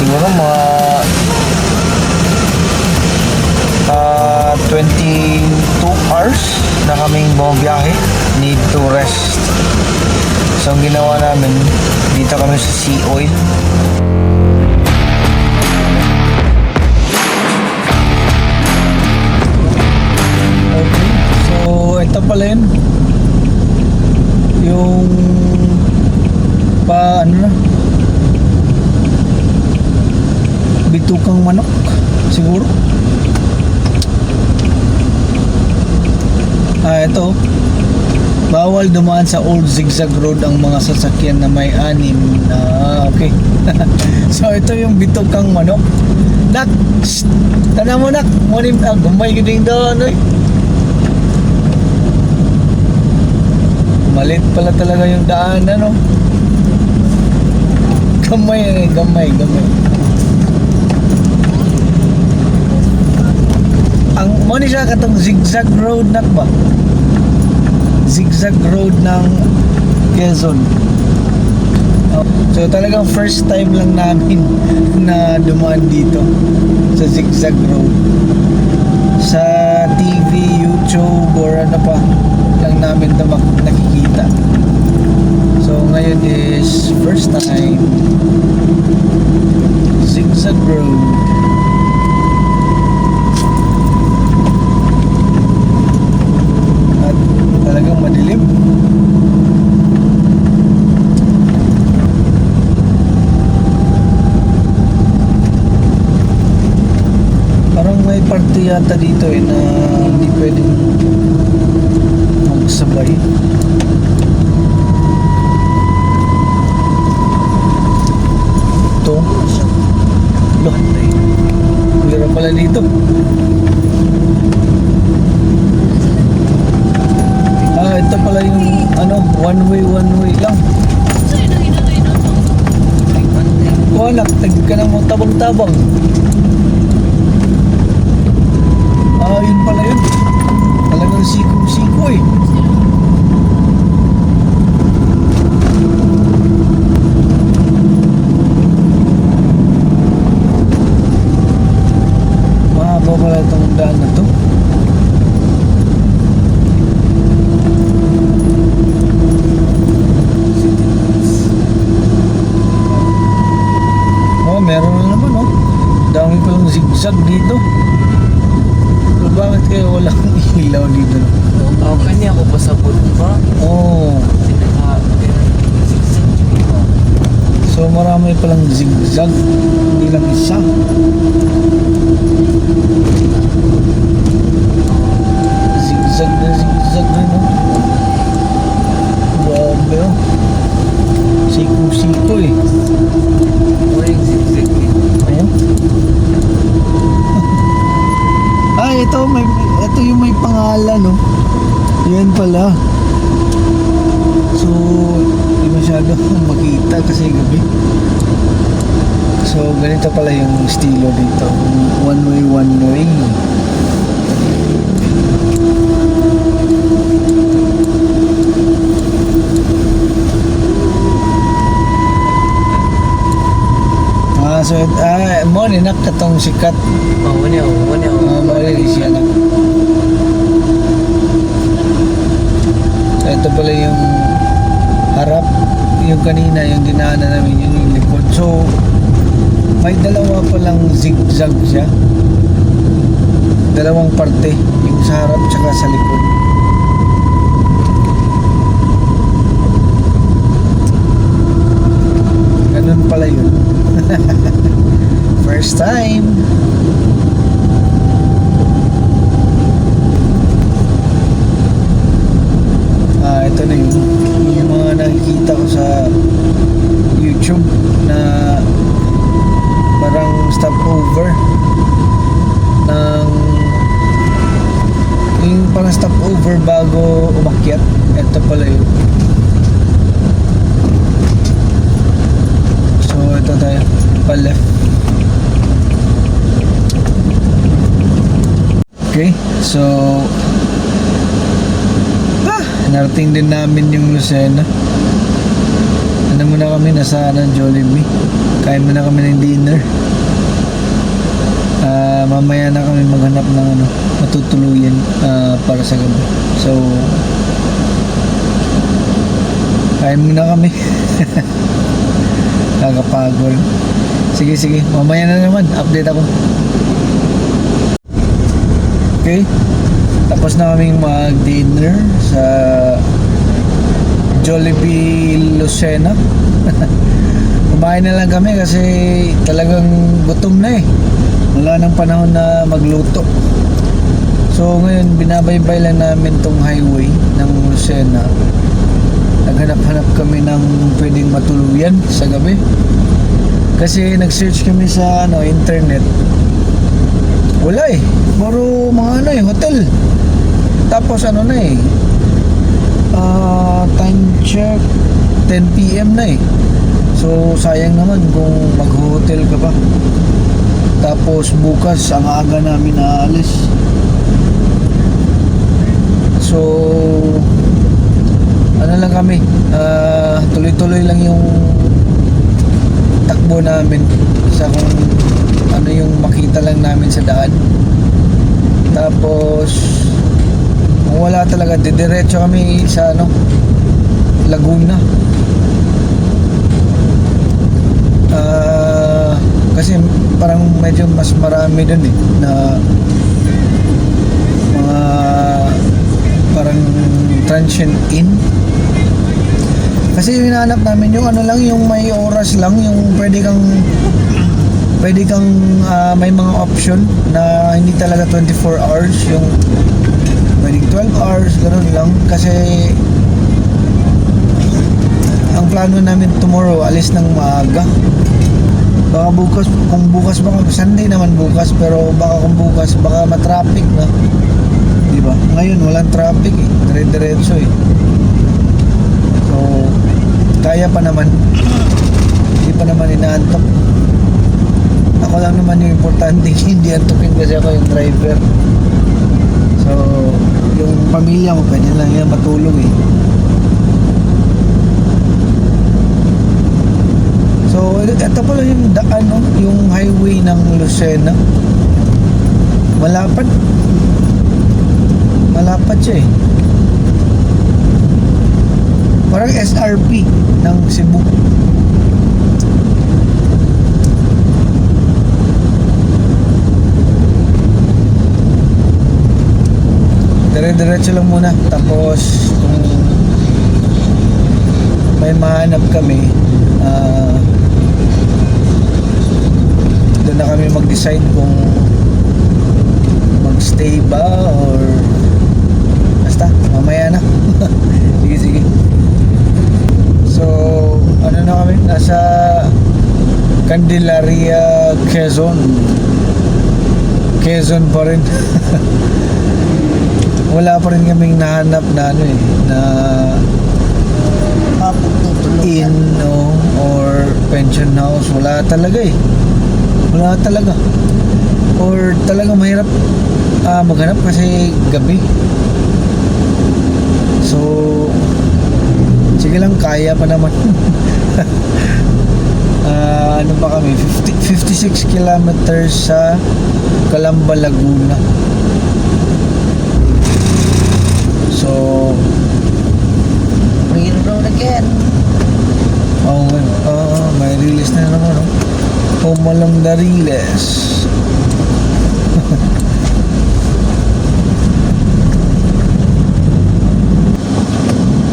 Siguro mga ah 22 hours na kaming bumabiyahe. Need to rest. So, ang ginawa namin, dito kami sa Sea Oil. Okay. So, ito pala yun. Yung pa ano na bitukang manok siguro. Ah ito bawal dumaan sa old zigzag road ang mga sasakyan na may anim ah okay. So ito yung bitukang manok. Nak tanda mo nak. Manim ah, gumay giding doon oy. Malit pala talaga yung daan, ano? Gamay, eh, gamay, gamay. Ang mo ni siya katong zigzag road na ba? Zigzag road ng Quezon. Oh, So talagang first time lang namin na dumaan dito sa zigzag road. Sa TV, YouTube, or ano pa lang namin na nakikita. So ngayon is first time zigzag road. At talagang madilim. Parang may parte yata dito eh na hindi pwedeng magsabay. Ito. Loh. Meron pala dito. Ah, ito pala yung ano, one way, one way lang. Wala, tag ka na mo tabang-tabang. Uy! Estilo dito. One way, one way. Ah, so, ah, mo ni nak katong sikat. Oh, wala ako, wala ako. Ah, mo ni siya nak. Ito pala yung harap. Yung kanina, yung dinaanan namin, yun yung likod. So, may dalawa palang zigzag siya. Dalawang parte. Yung sa harap tsaka sa likod. Ganun pala yun. First time. Ah, ito na yun. Yung mga nakikita ko sa YouTube na parang stopover ng yung parang stopover bago umakyat. Ito pala yun. So, ito tayo. Pa-left. Okay. So, ah, narating din namin yung Lucena. Kami, nasa ano, Jollibee. Kain muna kami ng dinner. Ah, mamaya na kami maghanap ng ano, matutuluyan ah, para sa gabi. So, kain muna kami. Kakapagod. Sige, sige. Mamaya na naman. Update ako. Okay. Tapos na kaming mag-dinner sa Jollibee Lucena. Kumain na lang kami kasi talagang gutom na eh. Wala nang panahon na magluto. So ngayon binabaybay lang namin tong highway ng Lucena. Naghanap-hanap kami ng pwedeng matuluyan sa gabi. Kasi nag-search kami sa ano internet. Wala eh. Puro mga ano eh, hotel. Tapos ano na eh. Ah, time check 10 p.m. na eh. So sayang naman kung mag-hotel ka pa. Tapos bukas ang aga namin aalis. So ano lang kami, ah, tuloy-tuloy lang yung takbo namin sa kung ano yung makita lang namin sa daan. Tapos wala talaga, didiretso kami sa ano, Laguna. Ah, kasi parang medyo mas marami dun eh na mga parang transient in kasi hinahanap namin yung ano lang yung may oras lang yung pwede kang pwede kang ah, may mga option na hindi talaga 24 hours yung pwedeng 12 hours ganun lang. Kasi ang plano namin tomorrow alis ng maaga. Baka bukas kung bukas baka Sunday naman bukas pero baka kung bukas baka matraffic na. Di ba ngayon walang traffic eh. Dire-diretso eh. So kaya pa naman. Hindi pa naman inaantok. Ako lang naman yung importante hindi antukin kasi ako yung driver. So yung pamilya ko pwede lang yan matulog eh So, ito pala yung daan, no? yung highway ng Lucena. Malapad. Malapad siya eh. Parang SRP ng Cebu. Dire-diretso lang muna. Tapos, kung may mahanap kami, ah, doon na kami mag-decide kung magstay ba or basta mamaya na. Sige sige. So ano na kami? Nasa Candelaria Quezon. Quezon pa rin wala pa rin kaming nahanap na ano eh na in no, or pension house. Wala talaga eh. Wala talaga. Or talagang mahirap ah, maghanap kasi gabi. So sige lang kaya pa naman. Ah, ano pa kami? 50, 56 kilometers sa Calamba Laguna so Railroad again. Oh, well, ah, may release na naman, no? Pumalong Dariles.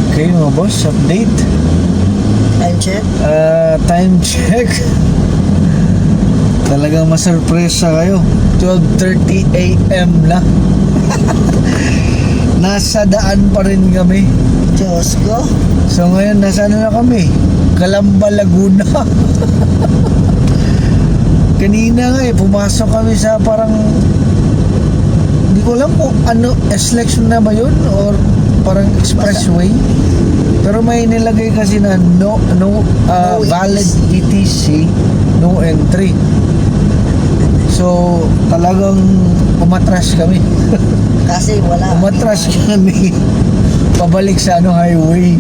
okay, mga boss, update. Time check. Ah, time check. Talagang masurpresa kayo. 12.30 a.m. na. Nasa daan pa rin kami. Diyos ko. So ngayon, nasa ano na kami? Calamba, Laguna. Kanina nga eh, pumasok kami sa parang hindi ko alam kung ano, selection na ba yun or parang expressway. Pero may nilagay kasi na no, no, uh, No valid ETC. ETC, no entry. So, talagang umatras kami. Kasi wala. Umatras kami. pabalik sa ano highway.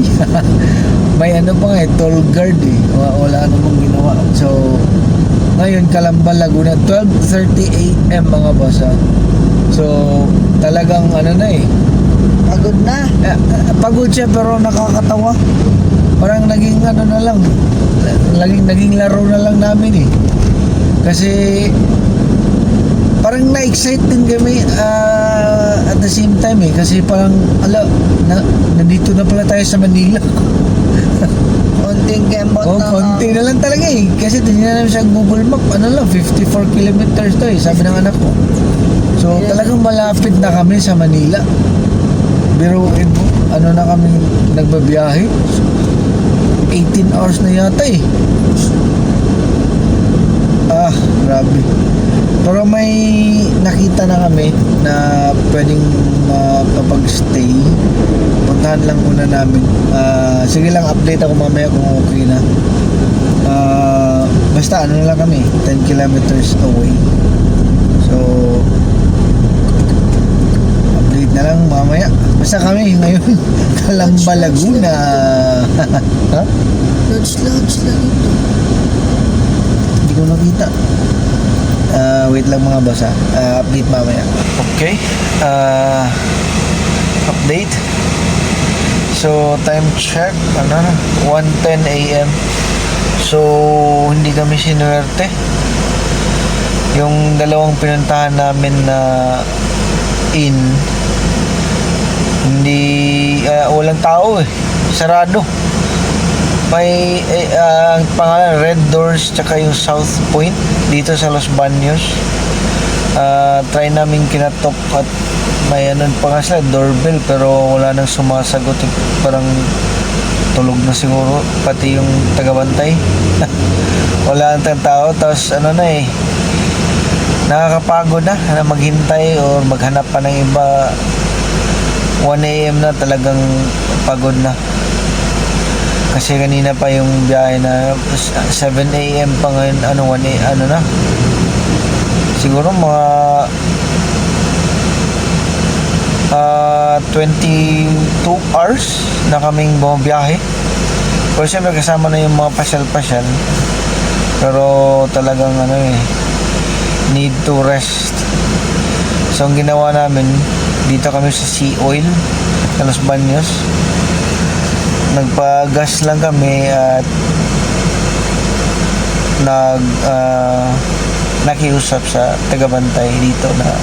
May ano pa nga eh, toll guard eh. Wala, wala namang ginawa. So, ngayon, Calamba, Laguna, 12.30 a.m. mga boss ah. So, talagang ano na eh. Pagod na. Eh, eh, pagod siya pero nakakatawa. Parang naging ano na lang. Naging, naging laro na lang namin eh. Kasi parang na-excite din kami ah, at the same time eh. Kasi parang, ala, na, nandito na pala tayo sa Manila. Konting kembot Oh, na. konti na lang talaga eh. Kasi tinignan namin sa Google Map, ano lang, 54 kilometers to eh, sabi ng anak ko. So, Yeah. talagang malapit na kami sa Manila. Biruin mo, ano na kami nagbabiyahe. 18 hours na yata eh. Ah, grabe. Pero may nakita na kami na pwedeng makapag-stay. Puntahan lang muna namin. Ah, sige lang, update ako mamaya kung okay na. Ah, basta ano lang kami, 10 kilometers away. So, update na lang mamaya. Basta kami ngayon, Calamba, Laguna. ha? Lodge, lodge lang ito. Hindi ko nakita. Ah, wait lang mga boss ha. Ah, update mamaya. Okay. Ah, update. So, time check, ano na, 1.10 a.m. So, hindi kami sinuwerte. Yung dalawang pinuntahan namin na in, hindi, ah, walang tao eh. Sarado. May, eh, ang pangalan, Red Doors, tsaka yung South Point, dito sa Los Baños. Ah, try namin kinatok at may ano pa nga sila, doorbell, pero wala nang sumasagot. Parang tulog na siguro, pati yung tagabantay. wala nang tao, tapos ano na eh, nakakapagod na na maghintay or maghanap pa ng iba 1 a.m. na talagang pagod na kasi kanina pa yung biyahe na 7 a.m. pa ngayon ano 1 a, ano na? Siguro mga ah 22 hours na kaming bumabiyahe. Pero siyempre kasama na yung mga pasyal-pasyal. Pero talagang ano eh need to rest. So ang ginawa namin dito kami sa Sea Oil Los Baños nagpa-gas lang kami at nag ah, nakiusap sa tagabantay dito na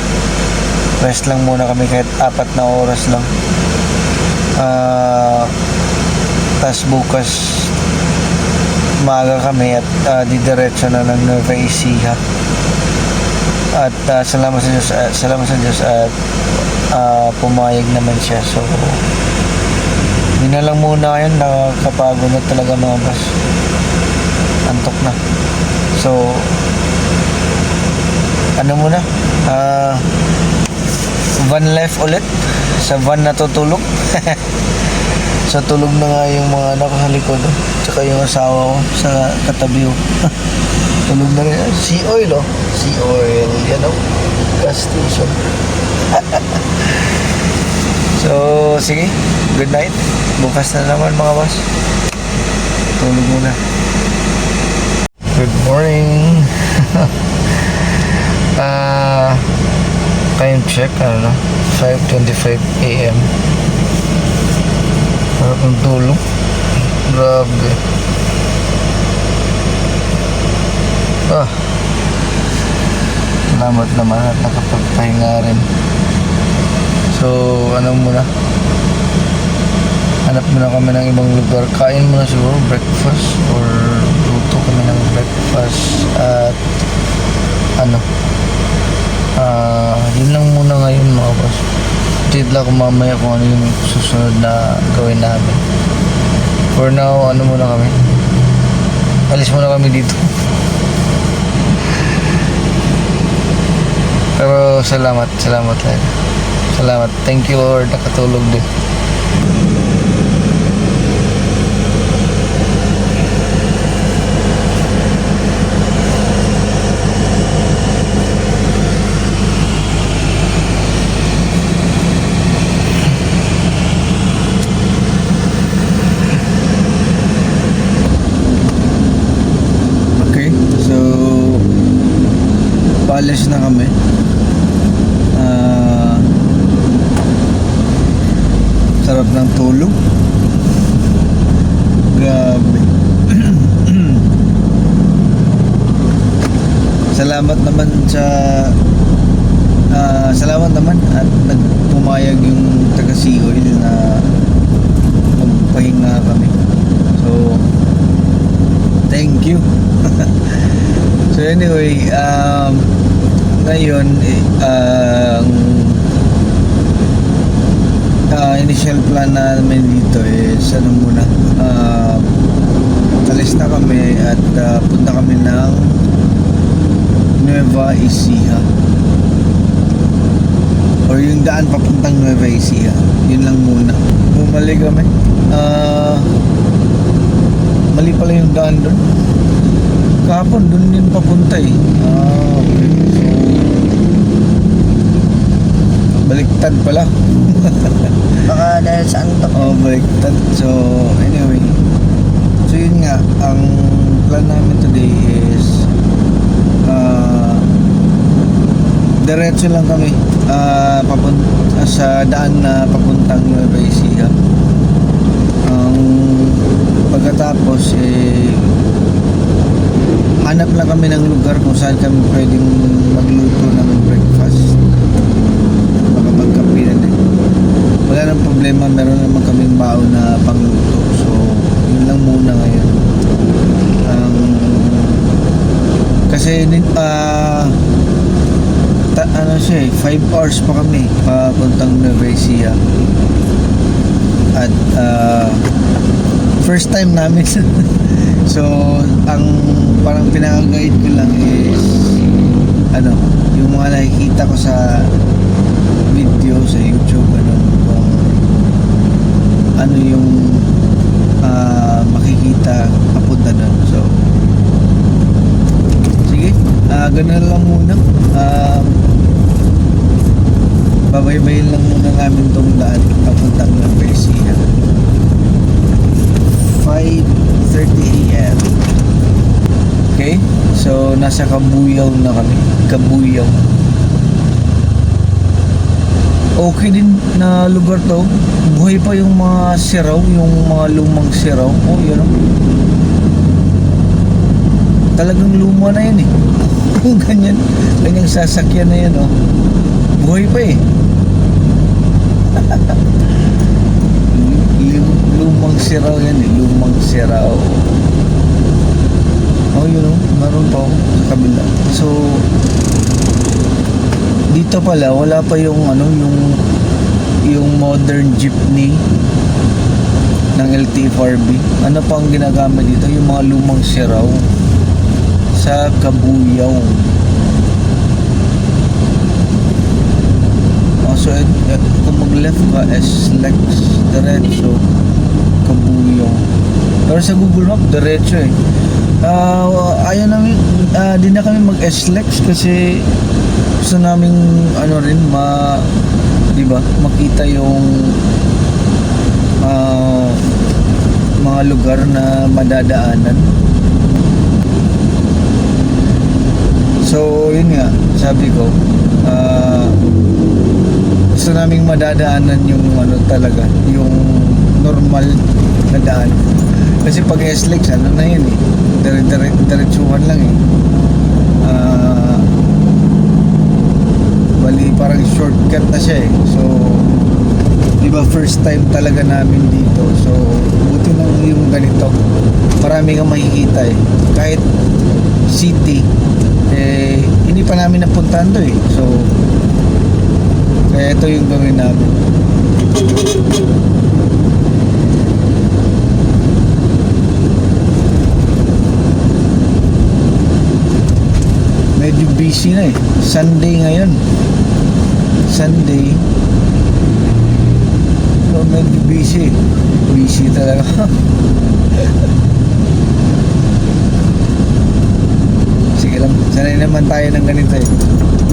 rest lang muna kami kahit apat na oras lang. Ah tas bukas maaga kami at ah, didiretso na ng Nueva Ecija. At ah, salamat sa Diyos ah, salamat sa Diyos at ah, pumayag naman siya. So yun na lang muna ngayon nakakapagod na talaga mga boss. Antok na. So ano muna? Ah van life ulit. Sa van natutulog. Sa tulog na nga yung mga anak ko sa likod oh. tsaka yung asawa ko sa katabi oh. tulog na rin. Sea oil oh. Sea oil. Yan oh. Gas station. So sige. Good night bukas na naman mga boss. Tulog muna. Good morning. Ah time check ano na? 5.25 a.m Harap ng tulog grabe. Ah. Salamat naman at nakapagpahinga rin. So ano muna hanap muna kami ng ibang lugar. Kain muna siguro breakfast or luto kami ng breakfast at ano? Ah yun lang muna ngayon mga boss. Update lang ako mamaya kung ano yung susunod na gawin namin. For now ano muna kami? Alis muna kami dito. Pero salamat salamat talaga salamat. Thank you Lord. Nakatulog din alis na kami. Ah, sarap ng tulog. Grabe. salamat naman sa ah, salamat naman at nagpumayag yung taga Seaoil na magpahinga kami. So, thank you. so anyway, um, ngayon, eh, ang ah, initial plan namin dito is ano muna, ah, alis na kami at ah, punta kami ng Nueva Ecija. Or yung daan papuntang Nueva Ecija. Yun lang muna. Bumalik kami. Ah mali pala yung daan doon kahapon doon din papunta eh. Ah okay so baliktad pala. Baka dahil sa antok. oh baliktad. So anyway. So yun nga. Ang plan namin today is ah diretso lang kami ah papunta sa daan na papuntang Nueva Ecija. Ang pagkatapos eh hanap lang kami ng lugar kung saan kami pwedeng magluto ng breakfast makapagkape na din nang problema meron naman kaming baon na pangluto. So yun lang muna ngayon. Ang kasi ah ta- ano siya eh 5 hours pa kami papuntang Nueva Ecija. At ah, first time namin. So ang parang pinaka-guide ko lang is ano yung mga nakikita ko sa video sa YouTube ano ano yung ah, makikita papunta doon so sige ah ganun lang muna um, babaybayin lang muna namin tong daan papuntang ng Persia 5.30 a.m. Okay? So, nasa Kabuyaw na kami. Kabuyaw. Okay din na lugar to. Buhay pa yung mga siraw, yung mga lumang siraw. Oh, yun o. Talagang luma na yan eh. Ganyan, ganyang sasakyan na yan oh. Buhay pa eh. Lu- lumang siraw yan eh. Lumang siraw. Oh, yun oh. Meron pa oh, sa kabila. So, dito pala wala pa yung ano yung yung modern jeepney ng LT4B. Ano pa ang ginagamit dito? Yung mga lumang siraw sa Kabuyaw. Oh, so, eh, eh, kung mag-left ka, S-Lex, diretso, Kabuyaw. Pero sa Google Map, diretso eh. Ah, ayaw namin, ah, di na kami mag-S-Lex kasi gusto namin ano rin ma di ba makita yung ah, mga lugar na madadaanan. So yun nga sabi ko ah, gusto naming madadaanan yung ano talaga yung normal na daan kasi pag S-Lex ano na yun eh. Dire dire diretsuhan lang eh. Ah bali parang shortcut na siya eh. So di ba first time talaga namin dito. So buti nang yung ganito. Marami kang makikita eh. Kahit city eh hindi pa namin napuntahan to eh. So kaya ito yung gawin namin medyo busy na eh. Sunday ngayon. Sunday. So medyo busy. Busy talaga. Sige lang. Sanay naman tayo ng ganito eh.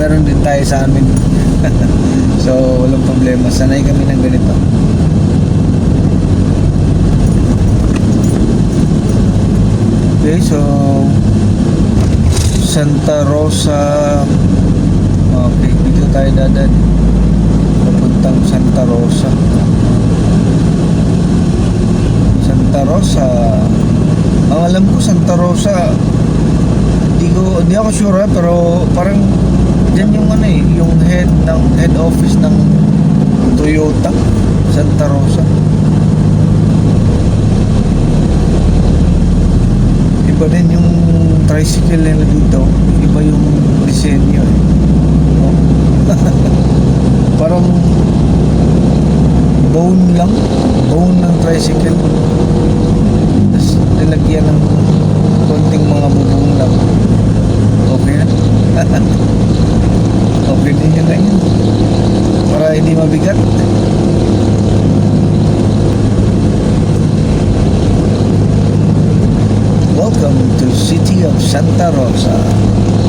Meron din tayo sa amin. So walang problema. Sanay kami ng ganito. Okay so Santa Rosa Okay, dito tayo dadan. Papuntang Santa Rosa. Santa Rosa. Ang alam ko Santa Rosa. Hindi ko hindi ako sure ha, pero parang diyan yung ano eh, yung head ng head office ng Toyota Santa Rosa. Iba din yung tricycle nila dito. Iba yung disenyo eh. No? Parang bone lang. Bone ng tricycle. Tapos nilagyan ng konting mga bubong lang. Okay na. okay din yun lang yun. Para hindi mabigat. Welcome to City of Santa Rosa.